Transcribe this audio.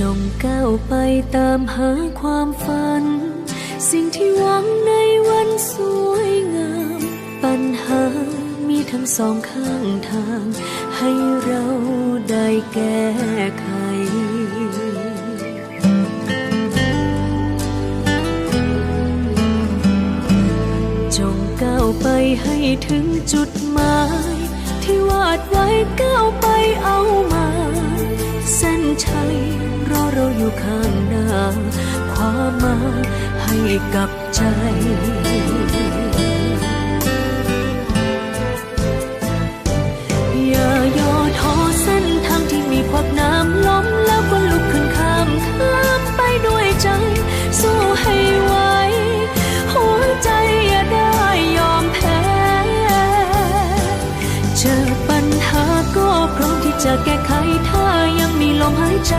จงก้าวไปตามหาความฝัน สิ่งที่หวังในวันสวยงาม ปัญหามีทั้งสองข้างทาง ให้เราได้แก้ไขจงก้าวไปให้ถึงจุดหมาย ที่วาดไว้ ข้างหน้า ความมาให้กับใจอย่าย่อท้อเส้นทางที่มีขวากน้ำล้มแล้วก็ลุกขึ้นข้ามข้ามไปด้วยใจสู้ให้ไหวหัวใจอย่าได้ยอมแพ้เจอปัญหาก็พร้อมที่จะแก้ไขถ้ายังมีลมหายใจ